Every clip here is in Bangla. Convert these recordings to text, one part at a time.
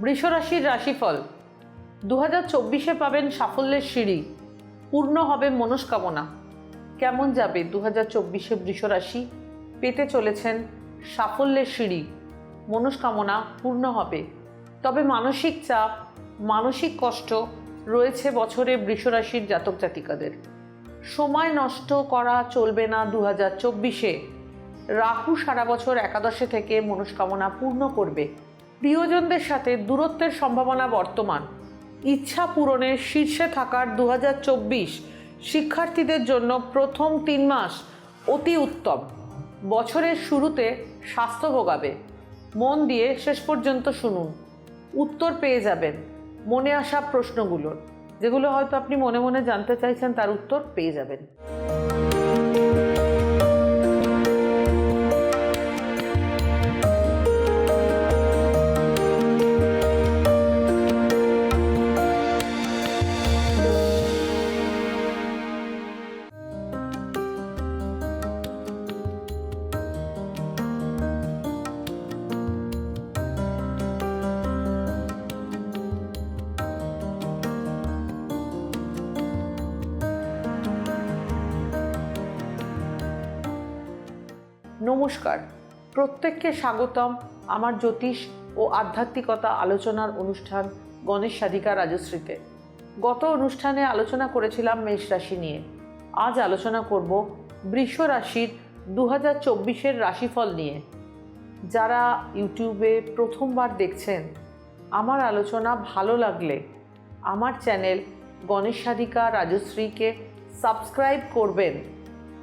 বৃষরাশির রাশিফল। দু হাজার চব্বিশে পাবেন সাফল্যের সিঁড়ি। পূর্ণ হবে মনস্কামনা। কেমন যাবে দু হাজার চব্বিশে বৃষরাশি? পেতে চলেছেন সাফল্যের সিঁড়ি। মনস্কামনা পূর্ণ হবে। তবে মানসিক চাপ, মানসিক কষ্ট রয়েছে বছরে বৃষরাশির জাতক জাতিকাদের। সময় নষ্ট করা চলবে না দু হাজার চব্বিশে। রাহু সারা বছর একাদশে থেকে মনস্কামনা পূর্ণ করবে। প্রিয়জনদের সাথে দূরত্বের সম্ভাবনা বর্তমান। ইচ্ছা পূরণের শীর্ষে থাকার দু হাজার চব্বিশ শিক্ষার্থীদের জন্য প্রথম তিন মাস অতি উত্তম। বছরের শুরুতে স্বাস্থ্য ভোগাবে। মন দিয়ে শেষ পর্যন্ত শুনুন। উত্তর পেয়ে যাবেন মনে আসা প্রশ্নগুলোর, যেগুলো হয়তো আপনি মনে মনে জানতে চাইছেন তার উত্তর পেয়ে যাবেন। নমস্কার। প্রত্যেককে স্বাগতম আমার জ্যোতিষ ও আধ্যাত্মিকতা আলোচনার অনুষ্ঠান গণেশ সাধিকা রাজশ্রীতে। গত অনুষ্ঠানে আলোচনা করেছিলাম মেষ রাশি নিয়ে। আজ আলোচনা করব বৃষ রাশির দু হাজার চব্বিশের রাশিফল নিয়ে। যারা ইউটিউবে প্রথমবার দেখছেন, আমার আলোচনা ভালো লাগলে আমার চ্যানেল গণেশ সাধিকা রাজশ্রীকে সাবস্ক্রাইব করবেন।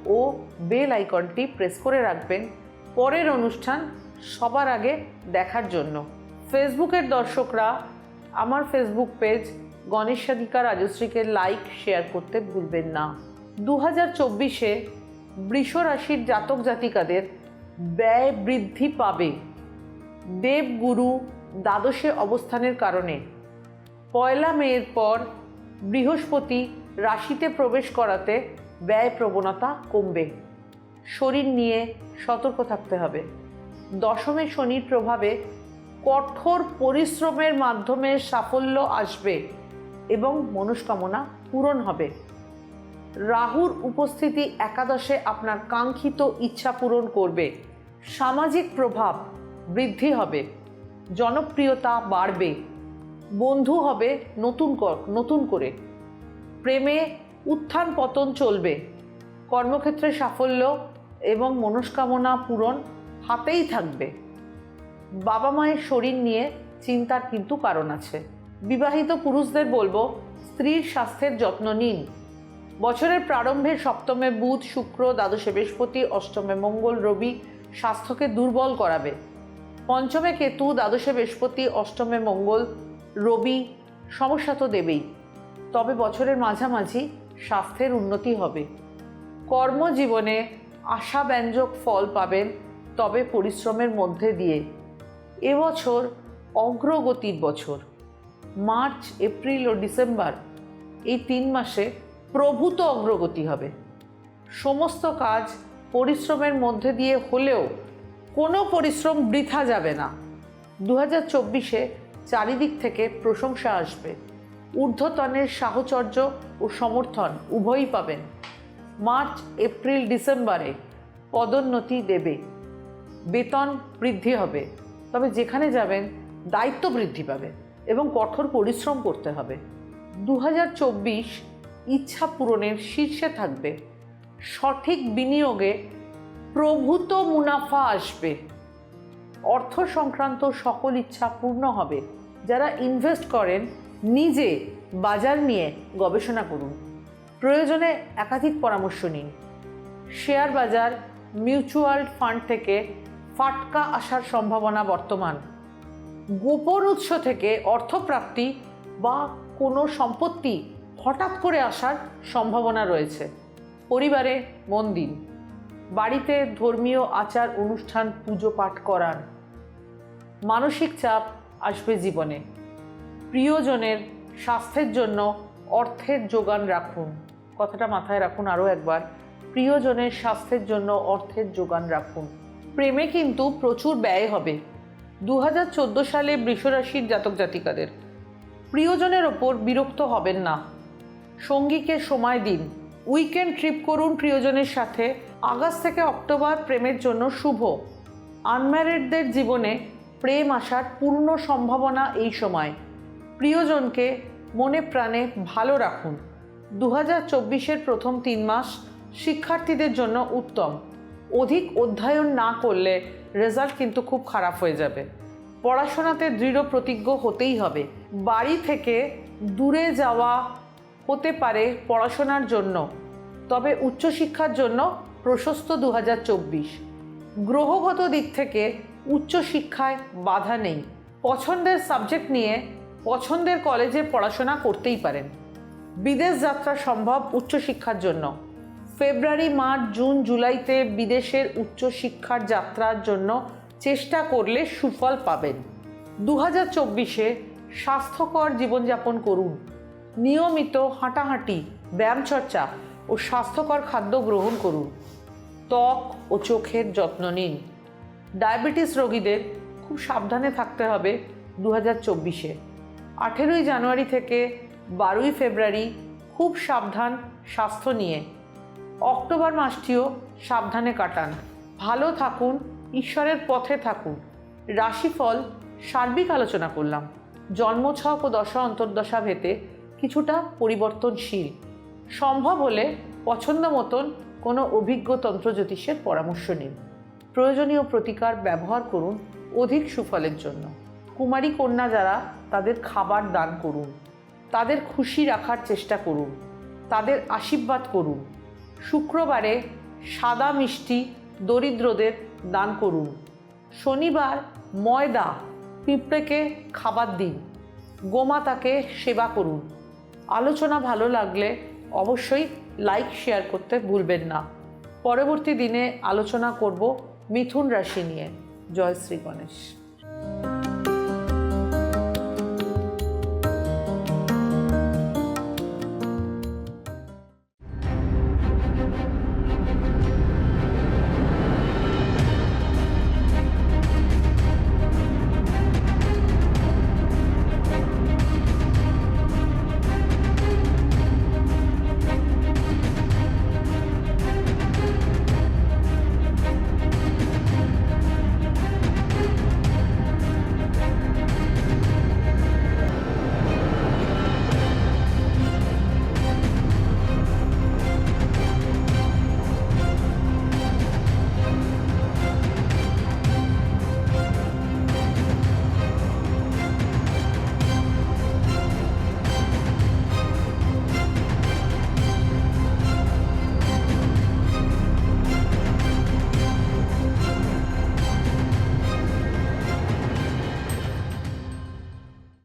ও বেল আইকনটি প্রেস করে রাখবেন পরের অনুষ্ঠান সবার আগে দেখার জন্য। ফেসবুকের দর্শকরা, আমার ফেসবুক পেজ গণেশ সাধিকা রাজশ্রীকে লাইক, শেয়ার করতে ভুলবেন না। দু হাজার চব্বিশে বৃষ রাশির জাতক জাতিকাদের ব্যয় বৃদ্ধি পাবে। দেবগুরু দ্বাদশে অবস্থানের কারণে। পয়লা মেয়ের পর বৃহস্পতি রাশিতে প্রবেশ করাতে ব্যয় প্রবণতা কমবে। শরীর নিয়ে সতর্ক থাকতে হবে। দশমে শনির প্রভাবে কঠোর পরিশ্রমের মাধ্যমে সাফল্য আসবে এবং মনস্কামনা পূরণ হবে। রাহুর উপস্থিতি একাদশে আপনার কাঙ্ক্ষিত ইচ্ছা পূরণ করবে। সামাজিক প্রভাব বৃদ্ধি হবে। জনপ্রিয়তা বাড়বে। বন্ধু হবে নতুন নতুন করে। প্রেমে উত্থান পতন চলবে। কর্মক্ষেত্রে সাফল্য এবং মনস্কামনা পূরণ হাতেই থাকবে। বাবা মায়ের শরীর নিয়ে চিন্তার কিন্তু কারণ আছে। বিবাহিত পুরুষদের বলব, স্ত্রীর স্বাস্থ্যের যত্ন নিন। বছরের প্রারম্ভে সপ্তমে বুধ, শুক্র, দ্বাদশে বৃহস্পতি, অষ্টমে মঙ্গল, রবি স্বাস্থ্যকে দুর্বল করাবে। পঞ্চমে কেতু, দ্বাদশে বৃহস্পতি, অষ্টমে মঙ্গল, রবি সমস্যা তো দেবেই। তবে বছরের মাঝামাঝি স্বাস্থ্যের উন্নতি হবে। কর্মজীবনে আশাব্যঞ্জক ফল পাবেন তবে পরিশ্রমের মধ্যে দিয়ে। এবছর অগ্রগতির বছর। মার্চ, এপ্রিল ও ডিসেম্বর এই তিন মাসে প্রভূত অগ্রগতি হবে। সমস্ত কাজ পরিশ্রমের মধ্যে দিয়ে হলেও কোনো পরিশ্রম বৃথা যাবে না। দু হাজার চব্বিশে চারিদিক থেকে প্রশংসা আসবে। ঊর্ধ্বতনের সাহচর্য ও সমর্থন উভয়ই পাবেন। মার্চ, এপ্রিল, ডিসেম্বরে পদোন্নতি দেবে। বেতন বৃদ্ধি হবে। তবে যেখানে যাবেন, দায়িত্ব বৃদ্ধি পাবে এবং কঠোর পরিশ্রম করতে হবে। দু হাজার চব্বিশ ইচ্ছা পূরণের শীর্ষে থাকবে। সঠিক বিনিয়োগে প্রভূত মুনাফা আসবে। অর্থ সংক্রান্ত সকল ইচ্ছা পূর্ণ হবে। যারা ইনভেস্ট করেন নিজে বাজার নিয়ে গবেষণা করুন। প্রয়োজনে একাধিক পরামর্শ নিন। শেয়ার বাজার, মিউচুয়াল ফান্ড থেকে ফাটকা আসার সম্ভাবনা বর্তমান। গোপন উৎস থেকে অর্থপ্রাপ্তি বা কোনো সম্পত্তি হঠাৎ করে আসার সম্ভাবনা রয়েছে। পরিবারে মন দিন। বাড়িতে ধর্মীয় আচার অনুষ্ঠান পুজো পাঠ করান। মানসিক চাপ আসবে জীবনে। প্রিয়জনের স্বাস্থ্যের জন্য অর্থের যোগান রাখুন। কথাটা মাথায় রাখুন আরও একবার। প্রিয়জনের স্বাস্থ্যের জন্য অর্থের যোগান রাখুন। প্রেমে কিন্তু প্রচুর ব্যয় হবে। দু হাজার চোদ্দ সালে বৃষরাশির জাতক জাতিকাদের। প্রিয়জনের ওপর বিরক্ত হবেন না। সঙ্গীকে সময় দিন। উইকেন্ড ট্রিপ করুন প্রিয়জনের সাথে। আগস্ট থেকে অক্টোবর প্রেমের জন্য শুভ। আনম্যারিডদের জীবনে প্রেম আসার পূর্ণ সম্ভাবনা এই সময়। প্রিয়জনকে মনে প্রাণে ভালো রাখুন। দু হাজার চব্বিশের প্রথম তিন মাস শিক্ষার্থীদের জন্য উত্তম। অধিক অধ্যয়ন না করলে রেজাল্ট কিন্তু খুব খারাপ হয়ে যাবে। পড়াশোনাতে দৃঢ় প্রতিজ্ঞ হতেই হবে। বাড়ি থেকে দূরে যাওয়া হতে পারে পড়াশোনার জন্য, তবে উচ্চশিক্ষার জন্য প্রশস্ত দু হাজার চব্বিশ। গ্রহগত দিক থেকে উচ্চশিক্ষায় বাধা নেই। পছন্দের সাবজেক্ট নিয়ে পছন্দের কলেজে পড়াশোনা করতেই পারেন। বিদেশ যাত্রা সম্ভব উচ্চশিক্ষার জন্য। ফেব্রুয়ারি, মার্চ, জুন, জুলাইতে বিদেশের উচ্চশিক্ষার যাত্রার জন্য চেষ্টা করলে সুফল পাবেন। দু হাজার চব্বিশে স্বাস্থ্যকর জীবনযাপন করুন। নিয়মিত হাঁটাহাঁটি ব্যায়ামচর্চা ও স্বাস্থ্যকর খাদ্য গ্রহণ করুন। ত্বক ও চোখের যত্ন নিন। ডায়াবেটিস রোগীদের খুব সাবধানে থাকতে হবে দু হাজার চব্বিশে। আঠেরোই জানুয়ারি থেকে বারোই ফেব্রুয়ারি খুব সাবধান স্বাস্থ্য নিয়ে। অক্টোবর মাসটিও সাবধানে কাটান। ভালো থাকুন, ঈশ্বরের পথে থাকুন। রাশিফল সার্বিক আলোচনা করলাম। জন্ম জন্মছক ও দশা অন্তর্দশা ভেতে কিছুটা পরিবর্তনশীল। সম্ভব হলে পছন্দ মতন কোনো অভিজ্ঞ তন্ত্র জ্যোতিষের পরামর্শ নিন। প্রয়োজনীয় প্রতিকার ব্যবহার করুন অধিক সুফলের জন্য। কুমারী কন্যা যারা, তাদের খাবার দান করুন। তাদের খুশি রাখার চেষ্টা করুন। তাদের আশীর্বাদ করুন। শুক্রবারে সাদা মিষ্টি দরিদ্রদের দান করুন। শনিবার ময়দা, পিঁপড়েকে খাবার দিন। গোমাতাকে সেবা করুন। আলোচনা ভালো লাগলে অবশ্যই লাইক, শেয়ার করতে ভুলবেন না। পরবর্তী দিনে আলোচনা করব মিথুন রাশি নিয়ে। জয় শ্রী গণেশ।